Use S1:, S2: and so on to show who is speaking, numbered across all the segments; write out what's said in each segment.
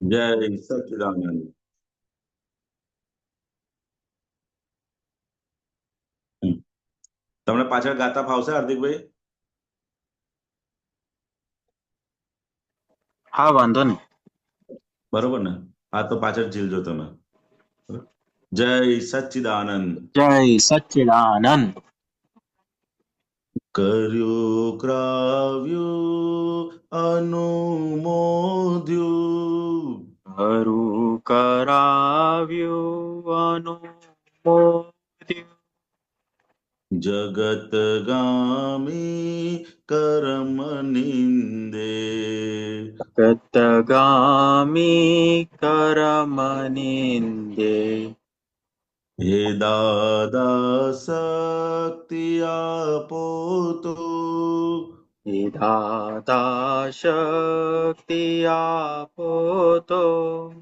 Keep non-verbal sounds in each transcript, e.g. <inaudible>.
S1: જય સચિદાનંદ તમને પાછળ ગાતા ફાવશે હાર્દિકભાઈ
S2: હા વાંધો નહીં.
S1: બરોબર ને? હા તો પાછળ ઝીલજો તમે. જય સચ્ચિદાનંદ.
S2: જય સચ્ચિદાનંદ.
S1: કર્યું ક્રાવ્યું અનુમોદ્યું.
S2: કરું કરાવ્યું અનુમોદ્યું.
S1: જગત ગામી કરમ નિંદે
S2: ગતગામી કરમ નિંદે
S1: હે દાદા શક્તિ આપો તો.
S2: હે દાદા શક્તિ આપો તો.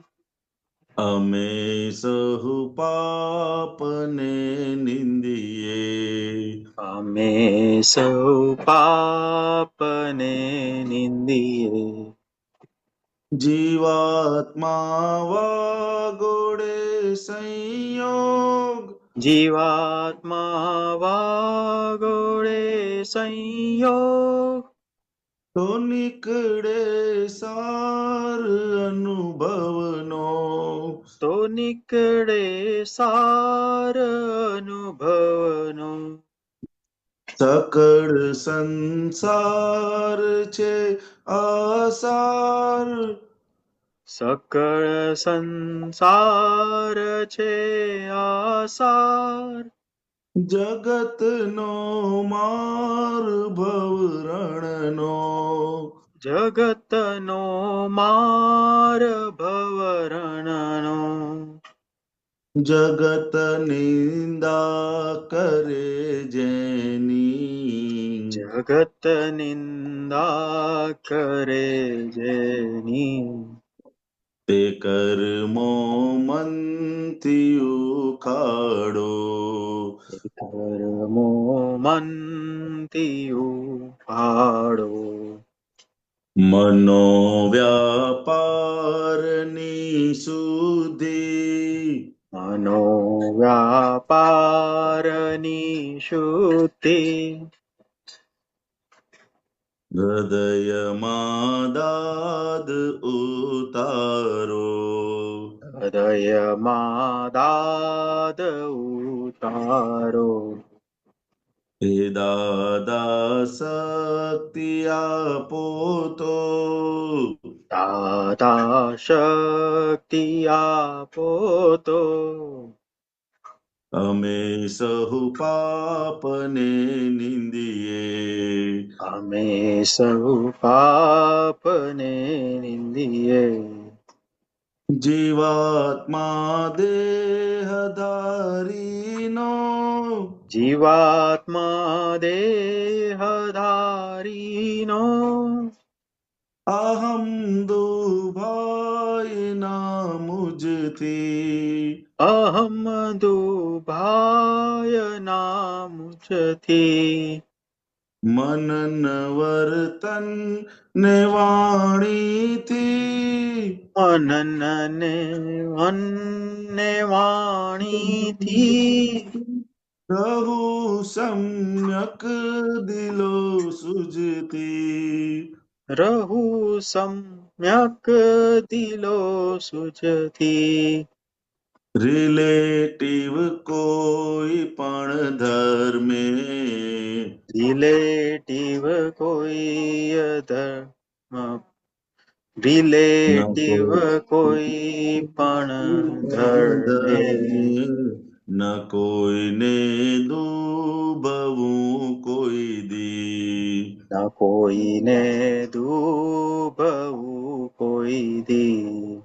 S1: અમે સહુ પાપને નિંદીએ.
S2: અમે સૌ પાપને નિંદીએ.
S1: જીવાત્મા વાગોડે સંયોગ.
S2: જીવાત્મા વાગોડે સંયોગ.
S1: તો નીકળે સાર અનુભવનો.
S2: તો નીકળે સાર અનુભવનો.
S1: સકળ સંસાર છે આસાર.
S2: સકળ સંસાર છે આસાર
S1: જગતનો માર ભવરણનો
S2: જગતનો માર ભવરણનો
S1: જગત નિંદા કરે જેની
S2: જગત નિંદા કરે જેની
S1: તે કર્મો મનથી ઉખાડો
S2: કર્મો મનથી ઉખાડો
S1: મનો વ્યાપારની શુદ્ધિ.
S2: મનો વ્યાપારની શુદ્ધિ.
S1: હૃદયમાં દાદ ઉતારો.
S2: હૃદયમાં દાદ ઉતારો.
S1: હે દાદા શક્તિ આપો તો.
S2: દાદા શક્તિ આપો તો.
S1: અમે સહુ પાપને નિંદીએ.
S2: અમે સહુ પાપને નિંદીએ.
S1: જીવાત્મા દેહધારીનો
S2: જીવાત્મા દેહધારીનો
S1: અહમ દુભાઈ ના મુજથી.
S2: અહમ દુભાય છથી
S1: મનન વર્તન ને વાણીથી
S2: મનનને વન્ને વાણીથી
S1: રહુ સમ્યક દિલો સુજતી
S2: રહુ સમ્યક દિલો સુજથી
S1: રિલેટિવ કોઈ પણ ધર્મે.
S2: રિલેટિવ કોઈ ધર્મ રિલેટિવ કોઈ પણ ધર્મે.
S1: ન કોઈને દુબવું કોઈ દી.
S2: ન કોઈને દુભવું કોઈ દી.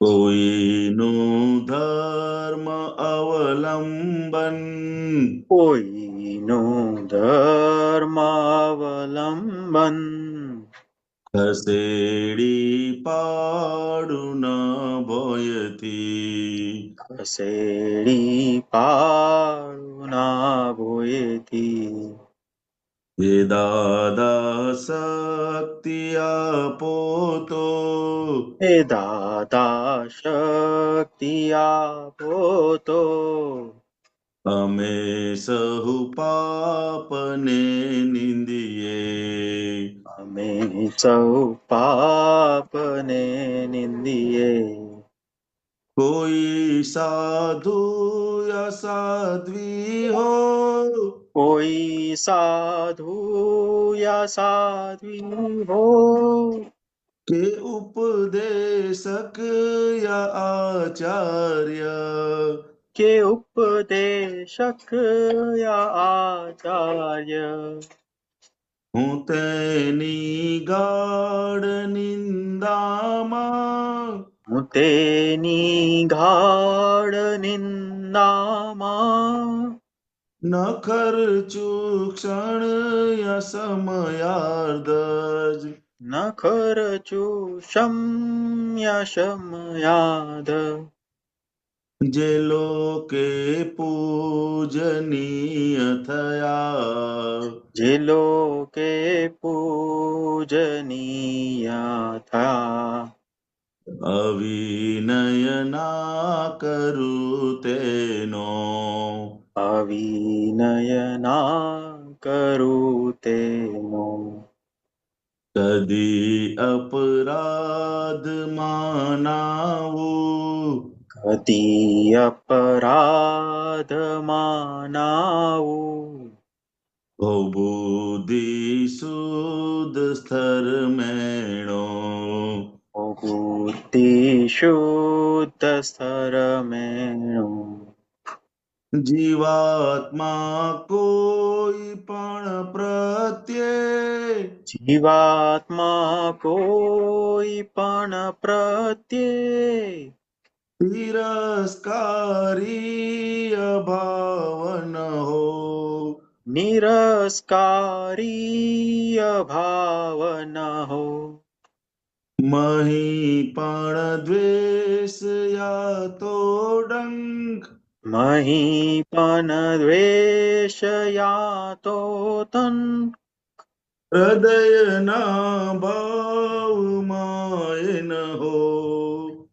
S1: કોઈનું ધર્મ અવલંબન
S2: કોઈનું ધર્માવલંબન
S1: ખસેડી પાડું ન ભોયતી
S2: ખસેડી પાળુના ભોયેથી
S1: એ દાદા શક્તિ આપો તો
S2: હે દાદા શક્તિ આપો તો
S1: અમે સહુ પાપને નિંદીએ
S2: અમે સૌ પાપને નિંદીએ
S1: કોઈ સાધુ અસાધ્વી હો
S2: કોઈ સાધુ યા સાધ્વી હો?
S1: કે ઉપદેશક યા આચાર્ય?
S2: કે ઉપદેશક યા આચાર્ય?
S1: હું તેની ગાઢ નિંદામાં
S2: હું તેની ગાઢ નિંદામાં
S1: ન ચૂક્ષણ ક્ષણ યા સમયાર્ધ નખર
S2: ન ખર્ચું શમ્ય શમયાદ
S1: જે લોકે પૂજનીય થયા.
S2: જે લોકે પૂજનીય થયા.
S1: અવિનય ના કરું તેનો.
S2: અવિનયના કરું તેનો
S1: કદી અપરાધ માનાવો
S2: કદી અપરાધ માનાવો
S1: બુદ્ધિ શુદ્ધ સ્થર મેણો
S2: બુદ્ધિ શુદ્ધ સ્થર મેણું
S1: જીવાત્મા કોઈ પણ પ્રત્યે.
S2: જીવાત્મા કોઈ પણ પ્રત્યે.
S1: નિરસ્કારી અભાવન હો.
S2: નિરસ્કારી અભાવન હો.
S1: મહી પણ દ્વેષ યા તો ડંક
S2: મહી પણ દ્વેષ યા તો તન
S1: હૃદયના ભાવમાં હો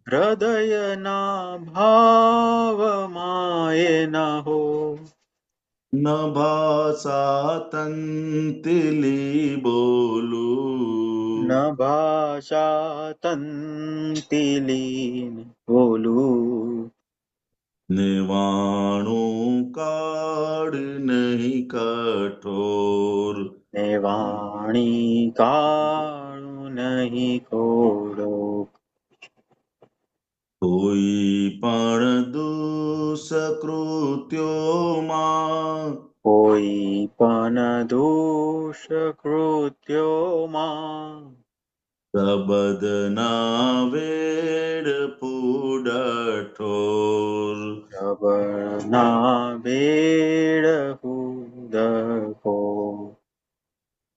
S2: હૃદયના ભાવમાં હો
S1: ન ભાષા તંતિલી બોલું
S2: ન ભાષા તંતિલીન બોલું
S1: નિવાણું કાળ નહીં કઠોર.
S2: ને વાણી કાળું નહીં કોડો
S1: કોઈ પણ દુષ્કૃત્યોમાં
S2: કોઈ પણ દોષ કૃત્યોમાં
S1: શબદના વેડ પુડઠોર.
S2: રબરના વેડ હુદકો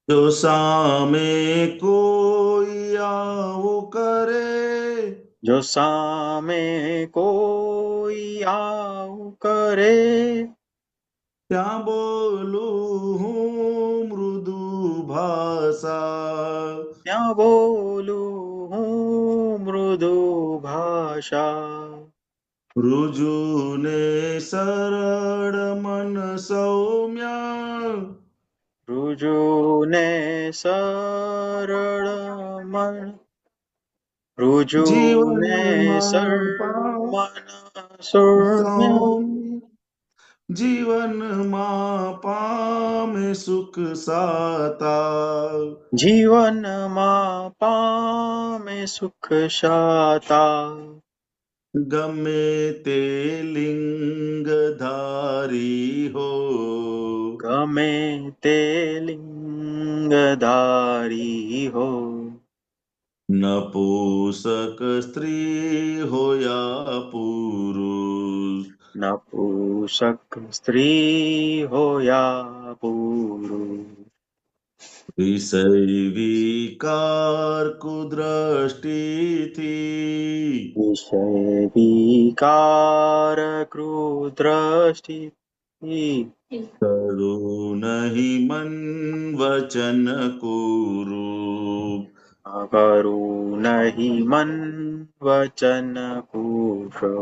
S1: જો સામે કોઈ આવું કરે
S2: જો સામે કોઈ આવું કરે
S1: ત્યાં બોલું હું મૃદુ ભાષા.
S2: ત્યાં બોલું હું મૃદુ ભાષા
S1: રુજુને સરળ મન સૌમ્ય
S2: રુજુને સરળ મન રુજુને સરળ મન સૌમ્ય
S1: જીવનમાં પામે સુખ સાતા.
S2: જીવનમાં પામે સુખ સાતા.
S1: ગમે તે લિંગ ધારી હો.
S2: ગમે તે લિંગ ધારી હો.
S1: નપુસક સ્ત્રી હોયા પુરુષ.
S2: નપુસક સ્ત્રી હોયા પુરુષ
S1: વિષય વિકાર કુદ્રષ્ટિથી
S2: વિષય વિકાર કૃદ્રષ્ટિ
S1: કરું નહીં મન વચન કુરુ
S2: કરું નહીં મન વચન કુશો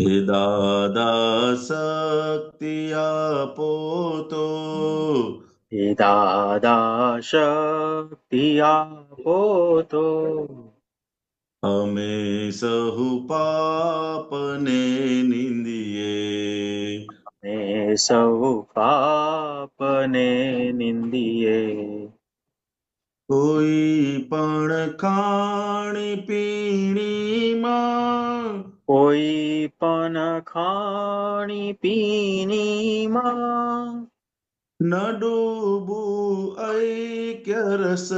S1: હે દાદા શક્તિ આપો તો.
S2: હે દાદા શક્તિ આપો તો.
S1: અમે સહુ પાપને નિંદીએ.
S2: અમે સહુ પાપને નિંદીએ.
S1: કોઈ પણ ખાણી પીણીમાં
S2: કોઈ પણ ખાણી પીણીમાં
S1: ન ડૂબું ઐક્ય રસ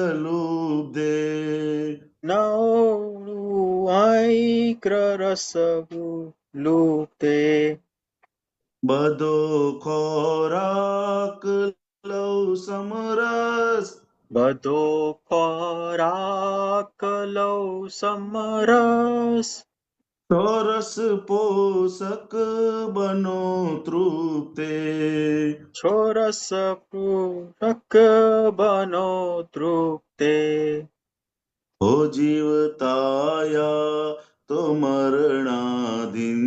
S1: દે
S2: નવડું ઐક્ર રસ દે
S1: બધો ખોરાક લઉં સમરસ.
S2: બધો ખોરાક લઉં સમરસ.
S1: સરસ પોષક બનો તૃપ્તે.
S2: છોરસ પૂરક બનો તૃપ્તે.
S1: હો જીવતાયા તો મરણાધીન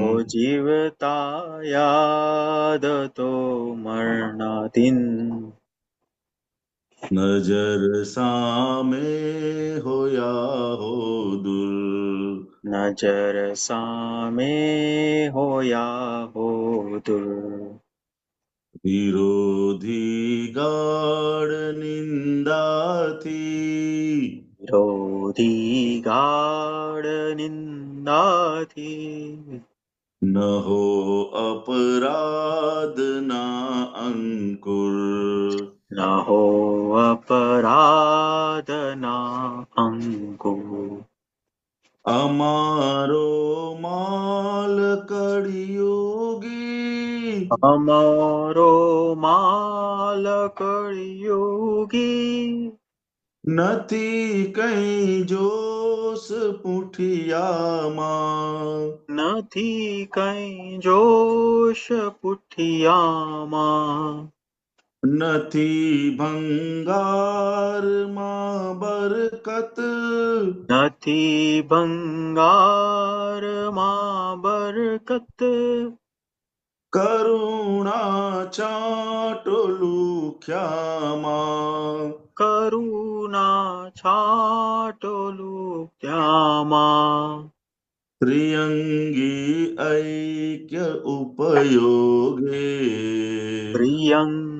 S2: હો જીવતાયાદ તો મરણાધીન
S1: નજર સામે હોયા હો દુર
S2: નજર સામે હોયા હો દુર
S1: વિરોધી ગાઢ નિંદાથી
S2: વિરોધી ગાઢ નિંદાથી
S1: ન હો અપરાધના અંકુર
S2: ન હો અપરાધના અંકુર
S1: અમારો માલ કળિયુગી
S2: અમારો માલ કળિયુગી
S1: નથી કઈ જોશ પુઠિયામાં
S2: નથી કઈ જોશ પુઠિયામાં
S1: નથી ભંગારમાં બરકત
S2: નથી ભંગારમાં બરકત
S1: કરુણા છાટો લુખ્યામાં
S2: કરુણા છાટોલું ત્યામાં
S1: ત્રિયંગી ઐક્ય ઉપયોગે
S2: પ્રિયંગી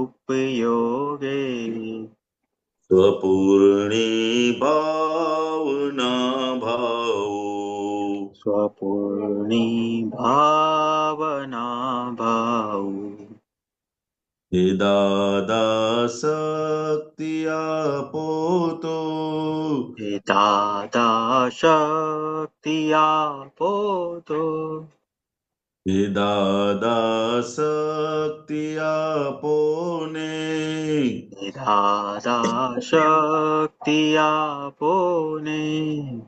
S2: ઉપયોગે
S1: સ્વપૂર્ણી ભાવના ભાવ
S2: સ્વપૂર્ણી ભાવના ભાવ
S1: હે દાદા શક્તિ આપો તો
S2: હે દાદા શક્તિ આપો
S1: ને.
S2: દાદા શક્તિ આપો ને.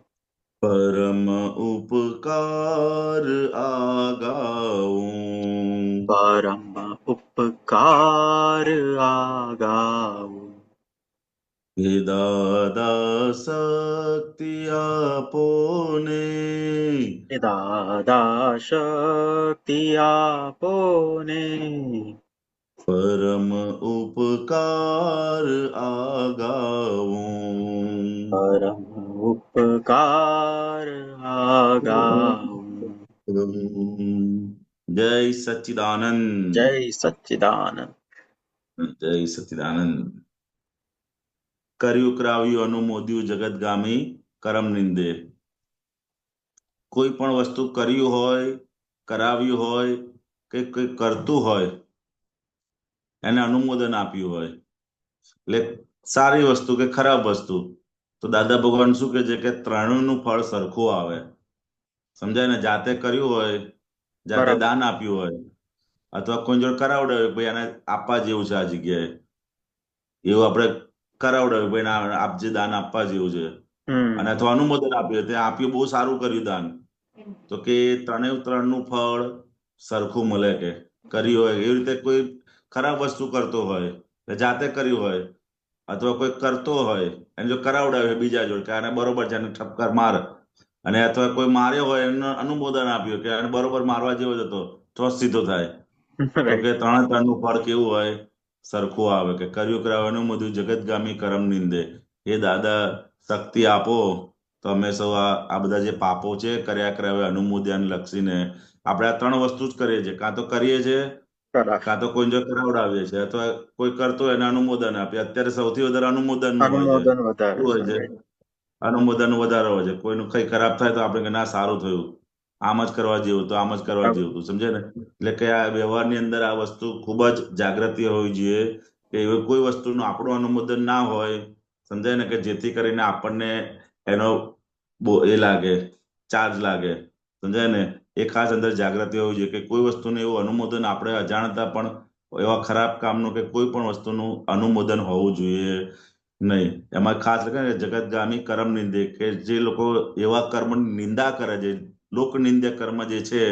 S1: પરમ ઉપકાર આગાઉં.
S2: પરમ ઉપકાર આગાઉ.
S1: હે દાદા શક્તિ આપોને.
S2: હે દાદા શક્તિ આપો ને
S1: પરમ ઉપકાર આગાઉં.
S2: પરમ ઉપકાર આગાઉ.
S1: જય સચ્ચિદાનંદ.
S2: જય સચ્ચિદાનંદ.
S1: જય સચ્ચિદાનંદ. કર્યું કરાવ્યું અનુમોદ્યું જગતગામી કરમ નિંદે કોઈ પણ વસ્તુ કર્યું હોય કરાવ્યું હોય કે કોઈ કરતું હોય એને અનુમોદન આપ્યું હોય. એટલે સારી વસ્તુ કે ખરાબ વસ્તુ. તો દાદા ભગવાન શું કે છે કે ત્રણેયનું ફળ સરખું આવે. સમજાય ને? જાતે કર્યું હોય જાતે દાન આપ્યું હોય અથવા કોઈ જોડે કરાવડાવ્યું ભાઈ આને આપવા જેવું છે આ જગ્યાએ. એવું આપણે કરાવડાવ્યું ભાઈ ના આપજે દાન આપવા જેવું છે. અને અથવા અનુમોદન આપ્યું તે આપ્યું બહુ સારું કર્યું દાન. તો કે ત્રણે ત્રણનું ફળ સરખું મળે કે કર્યું હોય એવી રીતે કોઈ ખરાબ વસ્તુ કરતો હોય જાતે કર્યું હોય અથવા કોઈ કરતો હોય એને જો કરાવડાવે બીજા જોડે કે આને બરોબર છે આને ઠપકાર માર. અને અથવા કોઈ માર્યો હોય એમને અનુમોદન આપ્યું કે આને બરોબર મારવા જેવો જ હતો તો સીધો થાય. <laughs> કે ત્રણે ત્રણનું ફળ કેવું હોય સરખું આવે કે કર્યું કરાવવાનું બધું જગતગામી કરમ નિંદે. એ દાદા શક્તિ આપો. તો અમે સૌ આ બધા જે પાપો છે કર્યા કરાવે અનુમોદન લક્ષીને. આપણે આ ત્રણ વસ્તુ જ કરીએ છીએ. કાં તો કરીએ છીએ કાં તો કોઈ કરાવડાવીએ છીએ. અથવા કોઈ કરતો હોય એને અનુમોદન આપે અત્યારે સૌથી વધારે અનુમોદન હોય છે.
S2: અનુમોદન વધારે
S1: હોય
S2: છે?
S1: છે. અનુમોદન વધારે હોય છે. કોઈનું કઈ ખરાબ થાય તો આપણે કે ના સારું થયું. આમ જ કરવા જેવું તો આમ જ કરવા જેવું હતું સમજે ને? એટલે કે આ વ્યવહારની અંદર આ વસ્તુ ખૂબ જ જાગૃતિ હોવી જોઈએ કે એવી કોઈ વસ્તુનું આપણું અનુમોદન ના હોય સમજાય ને? કે જેથી કરીને આપણને એનો બો એ લાગે ચાર્જ લાગે સમજાય ને? એ ખાસ અંદર જાગૃતિ હોવી જોઈએ કે કોઈ વસ્તુનું એવું અનુમોદન આપણે અજાણતા પણ એવા ખરાબ કામનું કે કોઈ પણ વસ્તુનું અનુમોદન હોવું જોઈએ નહીં. એમાં ખાસ કરીને જગતગામી કર્મ નિંદે કે જે લોકો એવા કર્મની નિંદા કરે છે લોકનિંદ્ય કર્મ જે છે,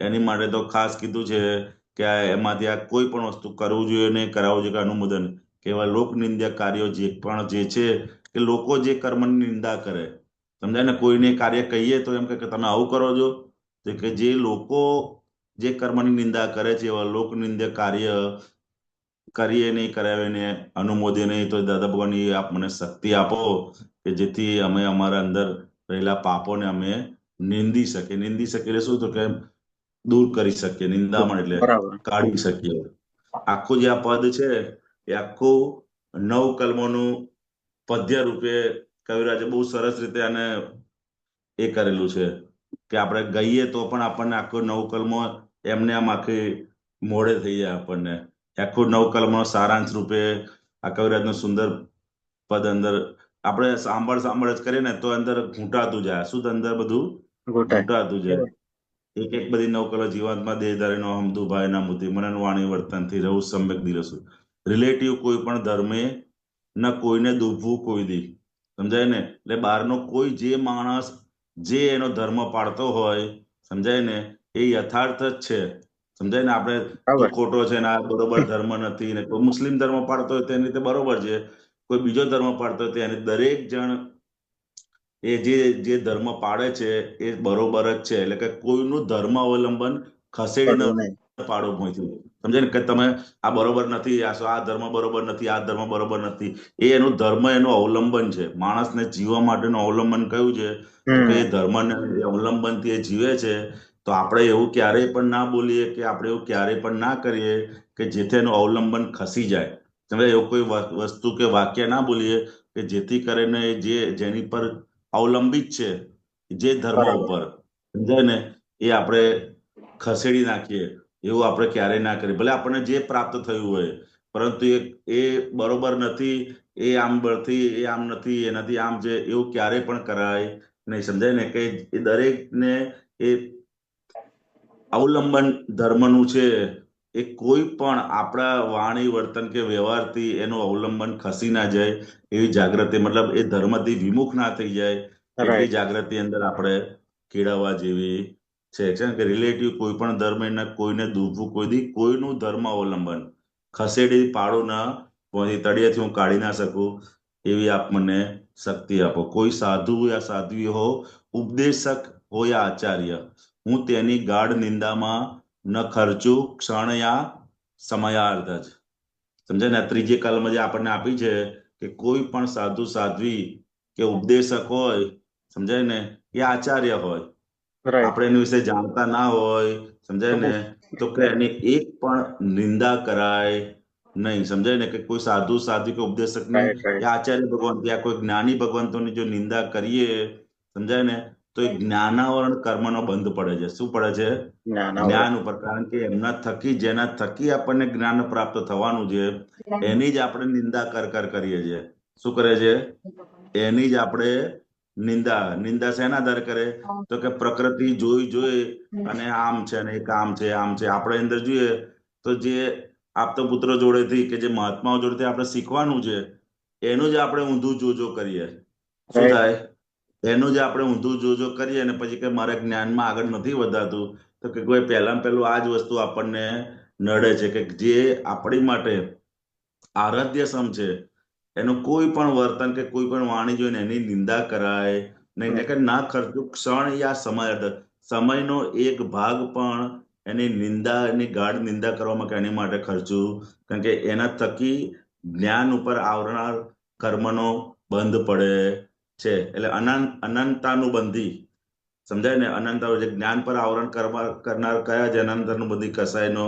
S1: એની માટે તો ખાસ કીધું છે કે એમાંથી આ કોઈ પણ વસ્તુ કરવું જોઈએ નહીં, કરાવવું જોઈએ અનુમોદન. કે એવા લોકનિંદ્ય કાર્યો જે પણ જે છે, કે લોકો જે કર્મની નિંદા કરે. સમજાય ને? કોઈને કાર્ય કહીએ તો એમ કે તમે આવું કરો છો. તો કે જે લોકો જે કર્મની નિંદા કરે છે, એવા લોકનિંદ્ય કાર્ય કરીએ નહીં કરાવે ને અનુમોદે નહીં, તો દાદા ભગવાન એ આપ મને શક્તિ આપો કે જેથી અમે અમારા અંદર રહેલા પાપોને અમે નિંદી શકે. નિંદી શકીએ એટલે શું તો કે દૂર કરી શકીએ નિંદામણ એટલે કાઢી શકીએ. આખું જે આ પદ છે એ આખું નવ કલમોનું પદ્ય રૂપે કવિરાજે બહુ સરસ રીતે આને એ કરેલું છે કે આપણે ગઈએ તો પણ આપણને આખો નવ કલમો એમને આમ આખી મોડે થઈ જાય આપણને. આખો નવ કલમનો સારાંશ રૂપે આ કવિરાજનું સુંદર પદ અંદર આપણે સાંભળ સાંભળ જ કરીએ ને તો અંદર ઘૂંટાતું જાય. શું અંદર બધું? ઘૂંટાતું જાય એક એક બધી નવકલો જીવાતમાં દેહધારી નો હમદુ ભાઈ ના મુતિ મનન વાણી વર્તનથી રહું સમ્યક દિલસુ રિલેટિવ કોઈ પણ ધર્મે ન કોઈને દુભવું કોઈ દી. સમજાય ને? એટલે બહારનો કોઈ જે માણસ જે એનો ધર્મ પાળતો હોય સમજાય ને? એ યથાર્થ જ છે. સમજાય ને? આપણે ખોટો છે ને આ બરોબર ધર્મ નથી ને કોઈ મુસ્લિમ ધર્મ પાડતો હોય તેની રીતે બરોબર છે. કોઈ બીજો ધર્મ પાડતો હોય તેની દરેક જણ એ જે જે ધર્મ પાડે છે એ બરોબર જ છે. એટલે કે કોઈનું ધર્મ અવલંબન ખસેડીને પાડો પહોંચ્યું સમજે ને કે તમે આ બરોબર નથી આ આ ધર્મ બરોબર નથી આ ધર્મ બરોબર નથી. એ એનું ધર્મ એનું અવલંબન છે. માણસને જીવવા માટેનું અવલંબન કયું છે? કે એ ધર્મને અવલંબનથી એ જીવે છે તો આપણે એવું ક્યારેય પણ ના બોલીએ કે આપણે એવું ક્યારેય પણ ના કરીએ કે જેથી એનું અવલંબન ખસી જાય. તમે એવું કોઈ વસ્તુ કે વાક્ય ના બોલીએ કે જેથી કરીને જે જેની પર અવલંબિત છે જે ધર્મ ઉપર. સમજાય ને? એ આપણે ખસેડી નાખીએ. એવું આપણે ક્યારેય ના કરીએ. ભલે આપણને જે પ્રાપ્ત થયું હોય પરંતુ એ એ બરોબર નથી એ આમ બળથી એ આમ નથી એનાથી આમ છે એવું ક્યારેય પણ કરાય નહીં. સમજાય ને? કે એ દરેકને એ અવલંબન ધર્મનું છે. એ કોઈ પણ આપણા વાણી વર્તન કે વ્યવહારથી એનું અવલંબન ખસી ના જાય એવી જાગૃતિ મતલબ એ ધર્મથી વિમુખ ના થઈ જાય
S2: એવી
S1: જાગૃતિ અંદર આપણે કેળવવા જેવી છે. કે રિલેટિવ કોઈ પણ ધર્મ એને કોઈને દુભવું કોઈ દી કોઈનું ધર્મ અવલંબન ખસેડી પાડો ના કોઈ તળિયેથી હું કાઢી ના શકું એવી આપ મને શક્તિ આપો. કોઈ સાધુ યા સાધ્વી હો ઉપદેશક હો યા આચાર્ય હું તેની ગાઢ નિંદામાં ન ખર્ચું ક્ષણ યા સમયાર્થ જ સમજાય ને? ત્રીજી કલમ જે આપણને આપી છે કે કોઈ પણ સાધુ સાધ્વી કે ઉપદેશક હોય સમજાય ને? એ આચાર્ય હોય. આપણે એની વિશે જાણતા ના હોય સમજાય ને? તો કે એની એક પણ નિંદા કરાય નહીં. સમજાય ને? કે કોઈ સાધુ સાધુ કે ઉપદેશકની
S2: રાઈટ રાઈટ
S1: આચાર્ય ભગવાન કે કોઈ જ્ઞાની ભગવંતોની જો નિંદા કરીએ સમજાય ને? તો એ જ્ઞાનાવરણ કર્મનો બંધ પડે છે. શું પડે છે?
S2: જ્ઞાન
S1: ઉપર. કારણ કે એમના થકી જેના થકી આપણને જ્ઞાન પ્રાપ્ત થવાનું છે એની જ આપણે નિંદા કર કર કરીએ છીએ. શું કરે છે? એની જ આપણે નિંદા. નિંદા શેના આધારે કરે? તો કે પ્રકૃતિ જોઈ જોઈ અને આમ છે ને એક આમ છે આમ છે. આપણે અંદર જોઈએ તો જે આપતો પુત્રો જોડેથી કે જે મહાત્માઓ જોડેથી આપણે શીખવાનું છે એનું જ આપણે ઊંધું જોજો કરીએ. શું થાય? એનું જ આપણે ઊંધું જોજો કરીએ અને પછી કે મારે જ્ઞાનમાં આગળ નથી વધાતું તો કે કોઈ પહેલાં પહેલું આ જ વસ્તુ આપણને નડે છે કે જે આપણી માટે આરાધ્ય સમ છે, એનું કોઈ પણ વર્તન કે કોઈ પણ વાણી જોઈને એની નિંદા કરાય નહીં કે ના ખર્ચું ક્ષણ યા સમય સમયનો એક ભાગ પણ એની નિંદા, એની ગાઢ નિંદા કરવામાં કે એની માટે ખર્ચું, કારણ કે એના થકી જ્ઞાન ઉપર આવનાર કર્મનો બંધ પડે છે. એટલે અનંત અનંતાનું બંધી સમજાય ને? અનંત જે જ્ઞાન પર આવરણ કરનાર કયા છે? અનંતાનું બધી કસાયનો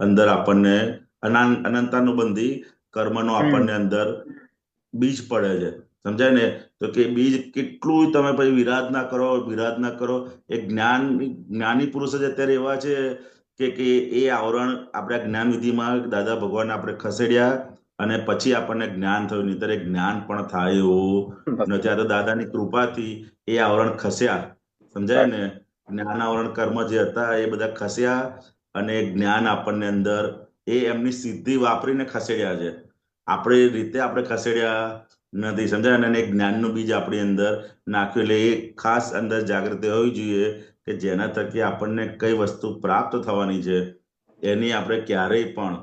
S1: અંદર આપણને અનંત અનંતાનું બંધી કર્મનો આપણને અંદર બીજ પડે છે. સમજાય ને? તો કે બીજ કેટલું તમે પછી વિરાધના કરો વિરાધ ના કરો. એ જ્ઞાન જ્ઞાની પુરુષ જ અત્યારે એવા છે કે કે એ આવરણ આપણે જ્ઞાન વિધિમાં દાદા ભગવાન આપણે ખસેડ્યા. અને પછી આપણને જ્ઞાન થયું નહીતર જ્ઞાન પણ થાય. એવું નથી આ તો દાદાની કૃપાથી એ આવરણ ખસ્યા. સમજાય ને? જ્ઞાન આવરણ કર્મ જે હતા એ બધા ખસ્યા અને જ્ઞાન આપણને અંદર એ એમની સિદ્ધિ વાપરીને ખસેડ્યા છે. આપણે રીતે આપણે ખસેડ્યા નથી સમજાય અને જ્ઞાનનું બીજ આપણી અંદર નાખ્યું. એટલે એ ખાસ અંદર જાગૃતિ હોવી જોઈએ કે જેના થકી આપણને કઈ વસ્તુ પ્રાપ્ત થવાની છે એની આપણે ક્યારેય પણ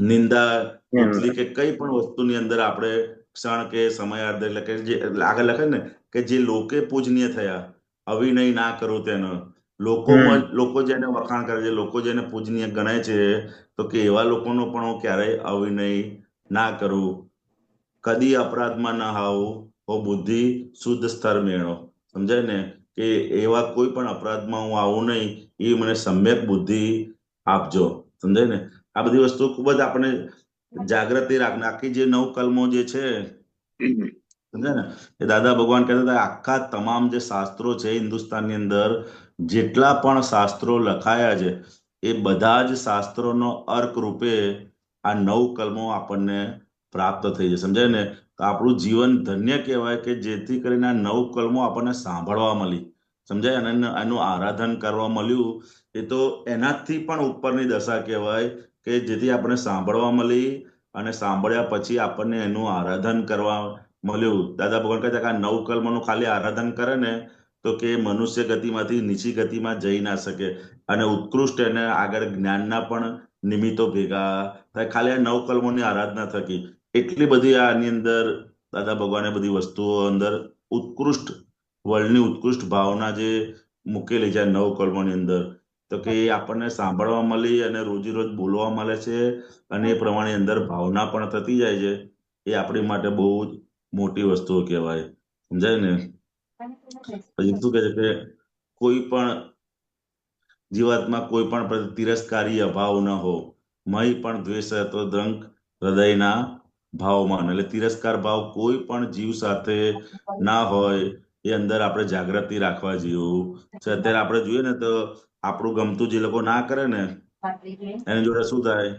S1: નિંદા એટલી કે કઈ પણ વસ્તુની અંદર આપણે ક્ષણ કે સમયાર્ધ એટલે કે જે આગળ લખે ને કે જે લોકે પૂજનીય થયા અવિનય ના કરું તેનો. લોકોમાં લોકો જેને વખાણ કરે છે લોકો જેને પૂજનીય ગણાય છે તો કે એવા લોકોનો પણ હું ક્યારેય અવિનય ના કરું. કદી અપરાધમાં ના આવું હો બુદ્ધિ શુદ્ધ સ્તર મેળો. સમજાય ને? કે એવા કોઈ પણ અપરાધમાં હું આવું નહીં એ મને સમ્યક બુદ્ધિ આપજો. સમજાય ને? આ બધી વસ્તુ ખૂબ જ આપણે જાગૃતિ રાખને આખી જે નવ કલમો જે છે, સમજાય ને? એ દાદા ભગવાન કહેતા હતા, આખા તમામ જે શાસ્ત્રો છે હિન્દુસ્તાનની અંદર, જેટલા પણ શાસ્ત્રો લખાયા છે, એ બધા જ શાસ્ત્રોનો અર્ક રૂપે આ નવ કલમો આપણને પ્રાપ્ત થઈ જાય સમજાય ને? તો આપણું જીવન ધન્ય કહેવાય કે જેથી કરીને આ નવ કલમો આપણને સાંભળવા મળી. સમજાય અને એનું આરાધન કરવા મળ્યું, એ તો એનાથી પણ ઉપરની દશા કહેવાય કે જેથી આપણે સાંભળવા મળી અને સાંભળ્યા પછી આપણને એનું આરાધન કરવા મળ્યું. દાદા ભગવાન કહેતા કે આ નવ ખાલી આરાધન કરે ને તો કે મનુષ્ય ગતિમાંથી નીચી ગતિમાં જઈ ના શકે અને ઉત્કૃષ્ટ એને આગળ જ્ઞાનના પણ નિમિત્તો ભેગા થાય. ખાલી આ નવ કલમોની આરાધના થકી એટલી બધી આની અંદર દાદા ભગવાને બધી વસ્તુઓ અંદર ઉત્કૃષ્ટ વર્લ્ડની ઉત્કૃષ્ટ ભાવના જે મૂકેલી છે નવ કલમોની અંદર. તો કે એ આપણને સાંભળવા મળી અને રોજી રોજ બોલવા મળે છે અને એ પ્રમાણે અંદર ભાવના પણ થતી જાય છે. એ આપણી માટે બહુ જ મોટી વસ્તુઓ કહેવાય. સમજાય ને? પછી શું કહે છે કે કોઈ પણ જીવાતમાં કોઈ પણ તિરસ્કારી અભાવ ન હો. મય પણ દ્વેષ તો દ્રંક હૃદયના ભાવમાં એટલે તિરસ્કાર ભાવ કોઈ પણ જીવ સાથે ના હોય એ અંદર આપણે જાગૃતિ રાખવા જેવું છે. અત્યારે આપણે જોઈએ ને તો આપણું ગમતું જે લોકો ના કરે ને એની જોડે શું થાય?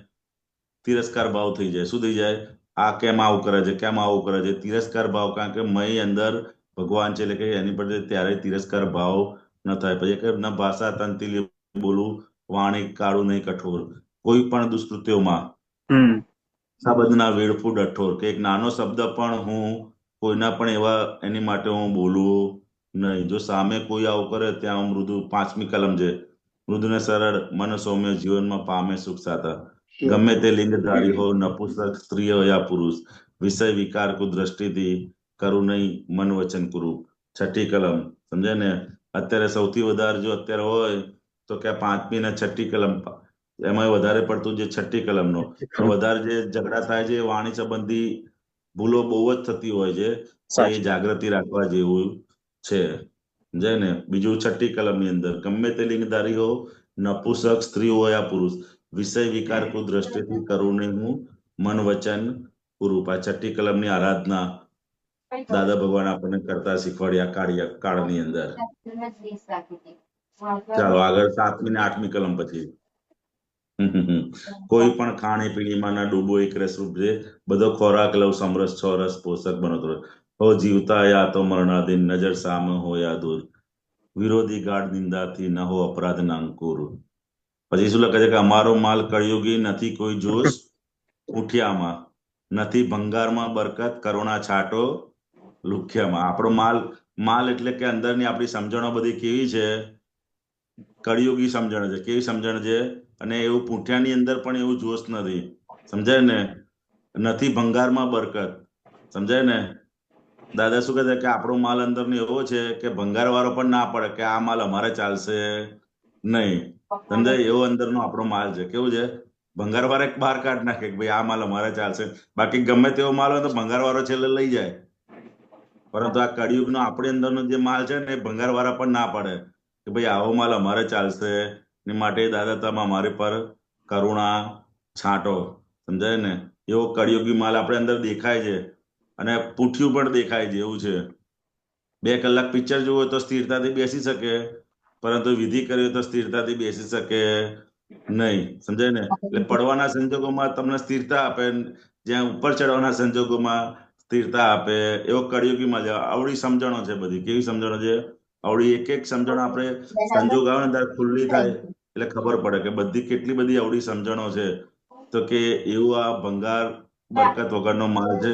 S1: તિરસ્કાર ભાવ થઈ જાય શું થઈ જાય? આ કેમ આવું કરે છે કેમ આવું કરે છે? તિરસ્કાર ભાવ કારણ કે મય અંદર ભગવાન છે એટલે કે એની પર ત્યારે તિરસ્કાર ભાવ ન થાય. પછી કે ન ભાષા તંતિલી બોલું વાણી કાળું નહીં કઠોર. કોઈ પણ દુષ્કૃત્યોમાં શબ્દના વેડફું ડઠોર કે એક નાનો શબ્દ પણ હું કોઈના પણ એવા એની માટે હું બોલું નહીં. જો સામે કોઈ આવું કરે ત્યાં મૃદુ પાંચમી કલમ છે. મૃદુને સરળ મન સૌમ્ય જીવનમાં પામે સુખ સાતા ગમે તે લિંગધારી હો નપુસક સ્ત્રી યા પુરુષ વિષય વિકાર કુ દ્રષ્ટિથી કરું નહીં મન વચન કરું. છઠ્ઠી કલમ સમજે ને? અત્યારે સૌથી વધારે જો અત્યારે હોય તો કે પાંચમી ને છઠ્ઠી કલમ એમાં વધારે પડતું જે છઠ્ઠી કલમનો. વધારે જે ઝઘડા થાય છે વાણી સંબંધી ભૂલો બહુ જ થતી હોય છે એ જાગૃતિ રાખવા જેવું છે. સમજાય ને? બીજું છઠ્ઠી કલમની અંદર ગમે તે લિંગધારી હો નપુસક સ્ત્રી હોય યા પુરુષ વિષય વિકાર કુ દ્રષ્ટિથી કરું નહીં હું મન વચન પૂરું આ છઠ્ઠી કલમની આરાધના દાદા ભગવાન આપણને કરતા શીખવાડ્યા કાળિયા કાળની અંદર. ચાલો આગળ સાતમી ને આઠમી કલમ પછી. <laughs> કોઈ પણ ખાણી પીણીમાં ના ડૂબો એક રસ રૂપ છે બધો ખોરાક લઉં સમરસ છ રસ પોષક બનતો હો જીવતા યા તો મરણાધીન નજર સામે હો યા દૂર. વિરોધી ગાઢ નિંદાથી ન હો અપરાધ ના અંકુર. પછી શું લખે છે કે અમારો માલ કળિયુગી નથી કોઈ જોશ ઉઠિયામાં, નથી ભંગારમાં બરકત, કરુણા છાટો, લુખ્યામાં. આપણો માલ માલ એટલે કે અંદરની આપણી સમજણો બધી કેવી છે? કળિયુગી સમજણ છે. કેવી સમજણ છે? અને એવું પૂંઠિયાની અંદર પણ એવું જોશ નથી. સમજાય ને? નથી ભંગારમાં બરકત. સમજાય ને? દાદા શું કહે કે આપણો માલ અંદરનો એવો છે કે ભંગારવાળો પણ ના પડે કે આ માલ અમારે ચાલશે નહીં. સમજાય? એવો અંદરનો આપણો માલ છે. કેવું છે? ભંગારવાળા એક બહાર કાઢ નાખે કે ભાઈ આ માલ અમારે ચાલશે. બાકી ગમે તેવો માલ હોય તો ભંગારવાળો છેલ્લે લઈ જાય. પરંતુ આ કળિયુગનો આપણી અંદરનો જે માલ છે ને એ ભંગારવાળા પણ ના પડે. કે ભાઈ આવો માલ અમારે ચાલશે. ને માટે દાદા તમે અમારી પર કરુણા છાંટો. સમજાય ને? એવો કળિયુગી માલ આપણે અંદર દેખાય છે. અને પૂઠિયું પણ દેખાય જેવું છે. બે કલાક પિક્ચર જોવો તો સ્થિરતાથી બેસી શકે, પરંતુ વિધિ કરી તો સ્થિરતાથી બેસી શકે નહીં, સમજાય ને? એટલે પડવાના સંજોગોમાં તમને સ્થિરતા આપે, જ્યાં ઉપર ચડવાના સંજોગોમાં સ્થિરતા આપે, એવો કળિયુગીમાં છે આવડી સમજણો છે બધી. કેવી સમજણો છે? આવડી એક એક સમજણ આપણે સંજોગ આવે ને ત્યારે ખુલ્લી થાય, એટલે ખબર પડે કે બધી કેટલી બધી આવડી સમજણો છે. તો કે એવું આ ભંગાર બરકત વગરનો માલ છે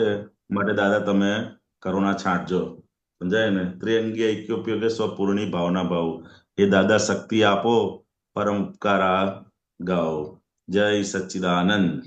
S1: માટે દાદા, તમે કરુણા છાંટજો. સમજાય ને? ત્રિઅંગી ઐક્ય સ્વપૂર્ણી ભાવના ભાવ. એ દાદા, શક્તિ આપો. પરમ ઉપકારા ગાઓ. જય સચ્ચિદાનંદ.